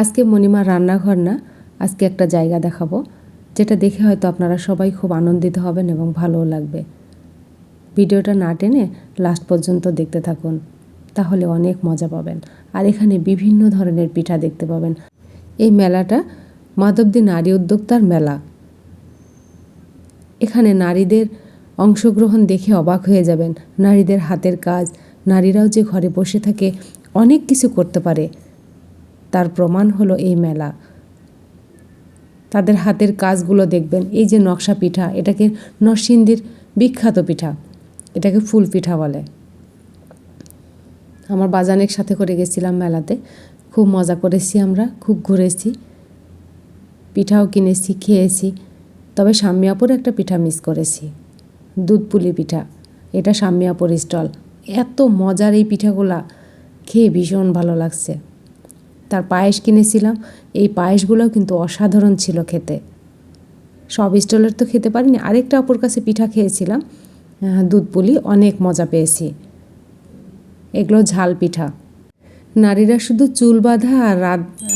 আজকে মণিমার রান্নাঘর না, আজকে একটা জায়গা দেখাবো, যেটা দেখে হয়তো আপনারা সবাই খুব আনন্দিত হবেন এবং ভালোও লাগবে। ভিডিওটা না টেনে লাস্ট পর্যন্ত দেখতে থাকুন, তাহলে অনেক মজা পাবেন। আর এখানে বিভিন্ন ধরনের পিঠা দেখতে পাবেন। এই মেলাটা মাধবদী নারী উদ্যোক্তার মেলা। এখানে নারীদের অংশগ্রহণ দেখে অবাক হয়ে যাবেন। নারীদের হাতের কাজ, নারীরাও যে ঘরে বসে থাকে, অনেক কিছু করতে পারে। তার প্রমাণ হলো এই মেলা। তাদের হাতের কাজগুলো দেখবেন, এই যে নকশা পিঠা, এটাকে নরসিংদীর বিখ্যাত পিঠা, এটাকে ফুল পিঠা বলে। আমার বাজানের সাথে করে গেছিলাম মেলাতে, খুব মজা করেছি আমরা, খুব ঘুরেছি, পিঠাও কিনেছি, খেয়েছি, তবে সাম্যাপুর একটা পিঠা মিস করেছি দুধ পুলি পিঠা, এটা সাম্যাপুর স্টল এত মজার এই পিঠাগুলা, খেয়ে ভীষণ ভালো লাগছে। তার পায়েস কিনেছিলাম। এই পায়েসগুলোও কিন্তু অসাধারণ ছিল খেতে। সব স্টলের তো খেতে পারিনি। আরেকটা অপর কাছে পিঠা খেয়েছিলাম। দুধ পুলি, অনেক মজা পেয়েছি। এগুলো ঝাল পিঠা। নারীরা শুধু চুল বাঁধা আর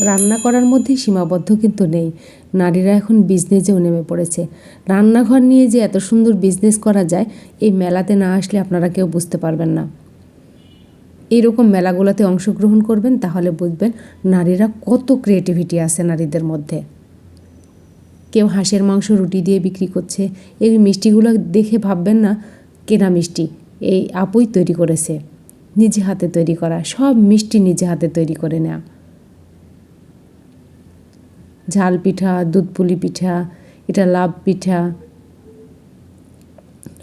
রান্না করার মধ্যেই সীমাবদ্ধ কিন্তু নেই। নারীরা এখন বিজনেসেও নেমে পড়েছে। রান্নাঘর নিয়ে যে এত সুন্দর বিজনেস করা যায়, এই মেলাতে না আসলে আপনারা কেউ বুঝতে পারবেন না। এইরকম মেলাগুলোতে অংশগ্রহণ করবেন, তাহলে বুঝবেন নারীরা কত ক্রিয়েটিভিটি আছে নারীদের মধ্যে। কেউ হাঁসের মাংস রুটি দিয়ে বিক্রি করছে, এই মিষ্টিগুলো দেখে ভাববেন না, কেনা মিষ্টি, এই আপুই তৈরি করেছে, নিজে হাতে তৈরি করা, সব মিষ্টি নিজে হাতে তৈরি করে নেওয়া ঝাল পিঠা, দুধ পুলি পিঠা, এটা লাভ পিঠা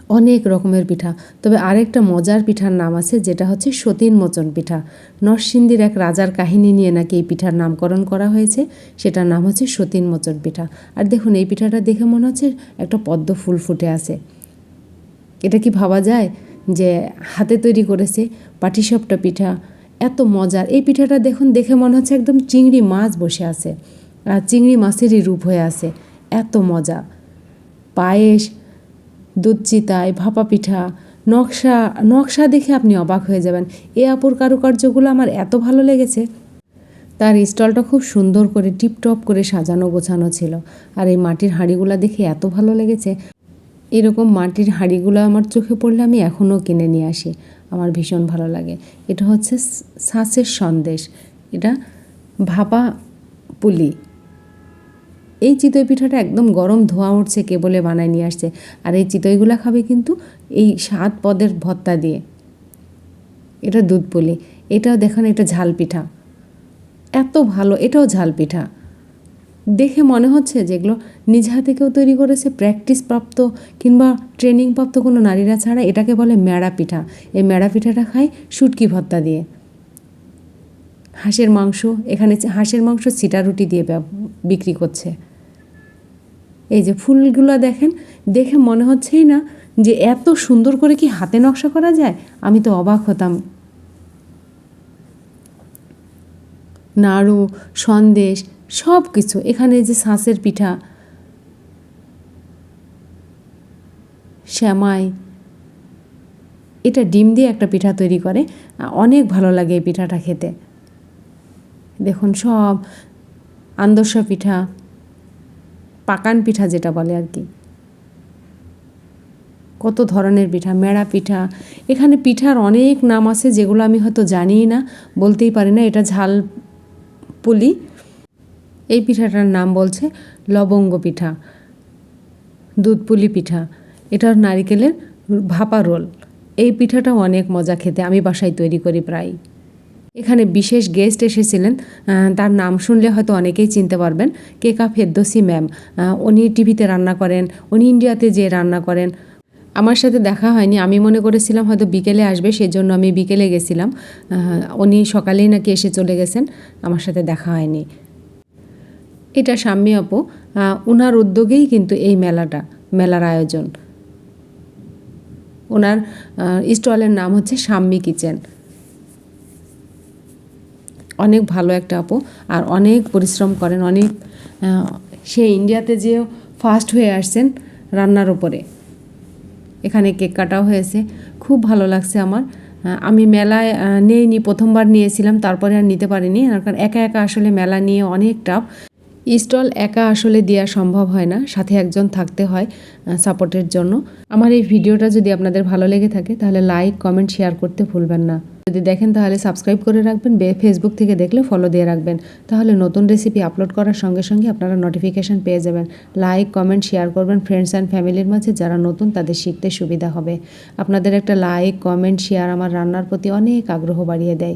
অনেক রকমের পিঠা। তবে আরেকটা মজার পিঠার নাম আছে, যেটা হচ্ছে সতীন মোচন পিঠা। নরসিংদীর এক রাজার কাহিনী নিয়ে নাকি এই পিঠার নামকরণ করা হয়েছে, সেটার নাম হচ্ছে সতীন মোচন পিঠা। আর দেখুন, এই পিঠাটা দেখে মনে হচ্ছে একটা পদ্ম ফুল ফুটে আছে। এটা কি ভাবা যায় যে হাতে তৈরি করেছে পাটিসাপটা পিঠা? এত মজার। এই পিঠাটা দেখুন, দেখে মনে হচ্ছে একদম চিংড়ি মাছ বসে আছে। আর চিংড়ি মাছেরই রূপ হয়ে আছে। এত মজা। পায়েস দুধ চিতায় ভাপা পিঠা, নকশা নকশা দেখে আপনি অবাক হয়ে যাবেন। এ আপুর কারুকার্যগুলো আমার এত ভালো লেগেছে। তার স্টলটা খুব সুন্দর করে টিপটপ করে সাজানো গোছানো ছিল। আর এই মাটির হাঁড়িগুলো দেখে এত ভালো লেগেছে। এরকম মাটির হাঁড়িগুলো আমার চোখে পড়লে আমি এখনও কিনে নিয়ে আসি। আমার ভীষণ ভালো লাগে। এটা হচ্ছে শ্বাসের সন্দেশ। এটা ভাপা পুলি। এই চিতই পিঠাটা একদম গরম ধোয়া উঠছে, কেবলে বানায় নিয়ে আসছে। আর এই চিতইগুলো খাবে কিন্তু এই সাত পদের ভত্তা দিয়ে। এটা দুধ পুলি। এটাও দেখেন, এটা ঝাল পিঠা। এত ভালো, এটাও ঝাল পিঠা। দেখে মনে হচ্ছে যেগুলো নিজ হাতে কেউ তৈরি করেছে প্র্যাকটিস প্রাপ্ত কিংবা ট্রেনিং প্রাপ্ত কোনো নারীরা ছাড়া এটাকে বলে ম্যাড়া পিঠা। এই ম্যাড়া পিঠাটা খায় শুটকি ভত্তা দিয়ে। হাঁসের মাংস, এখানে হাঁসের মাংস সিটা রুটি দিয়ে বিক্রি করছে। এই যে ফুলগুলো দেখেন, দেখে মনে হচ্ছেই না যে এত সুন্দর করে কি হাতে নকশা করা যায়? আমি তো অবাক হতাম। নাড়ু, সন্দেশ সব কিছু এখানে যে শাঁসের পিঠা, শ্যামাই, এটা ডিম দিয়ে একটা পিঠা তৈরি করে। অনেক ভালো লাগে এই পিঠাটা খেতে। দেখুন সব আন্দর্শা পিঠা। পাকান পিঠা যেটা বলে আর কি। কত ধরনের পিঠা, মেড়া পিঠা। এখানে পিঠার অনেক নাম আছে যেগুলো আমি হয়তো জানিই না, বলতেই পারি না, এটা ঝাল পুলি। এই পিঠাটার নাম বলছে লবঙ্গ পিঠা, দুধ পুলি পিঠা। এটার নারিকেলের ভাপা রোল। এই পিঠাটাও অনেক মজা খেতে, আমি বাসায় তৈরি করি প্রায় এখানে বিশেষ গেস্ট এসেছিলেন। তার নাম শুনলে হয়তো অনেকেই চিনতে পারবেন। কেকা ফেদ্দোসি ম্যাম। উনি টিভিতে রান্না করেন, উনি ইন্ডিয়াতে যে রান্না করেন। আমার সাথে দেখা হয়নি। আমি মনে করেছিলাম হয়তো বিকেলে আসবে, সেজন্য আমি বিকেলে গেছিলাম। উনি সকালেই নাকি এসে চলে গেছেন। আমার সাথে দেখা হয়নি। এটা সাম্যী আপু। ওনার উদ্যোগেই কিন্তু এই মেলাটা, মেলার আয়োজন। ওনার স্টলের নাম হচ্ছে সাম্যী কিচেন। অনেক ভালো একটা আপু আর অনেক পরিশ্রম করেন, অনেক সে ইন্ডিয়াতে যে ফার্স্ট হয়ে আসছেন রান্নার ওপরে এখানে কেক কাটাও হয়েছে, খুব ভালো লাগছে আমার। আমি মেলায় নেইনি, প্রথমবার নিয়েছিলাম, তারপরে আর নিতে পারিনি। কারণ একা একা আসলে মেলা নিয়ে অনেক টাফ স্টল একা আসলে দেওয়া সম্ভব হয় না, সাথে একজন থাকতে হয় সাপোর্টের জন্য। আমার এই ভিডিওটা যদি আপনাদের ভালো লেগে থাকে, তাহলে লাইক, কমেন্ট, শেয়ার করতে ভুলবেন না। যদি দেখেন, তাহলে সাবস্ক্রাইব করে রাখবেন, বে- ফেসবুক থেকে দেখলে ফলো দিয়ে রাখবেন। তাহলে নতুন রেসিপি আপলোড করার সঙ্গে সঙ্গে আপনারা নোটিফিকেশান পেয়ে যাবেন। লাইক কমেন্ট শেয়ার করবেন ফ্রেন্ডস অ্যান্ড ফ্যামিলির মাঝে যারা নতুন, তাদের শিখতে সুবিধা হবে। আপনাদের একটা লাইক কমেন্ট শেয়ার আমার রান্নার প্রতি অনেক আগ্রহ বাড়িয়ে দেয়।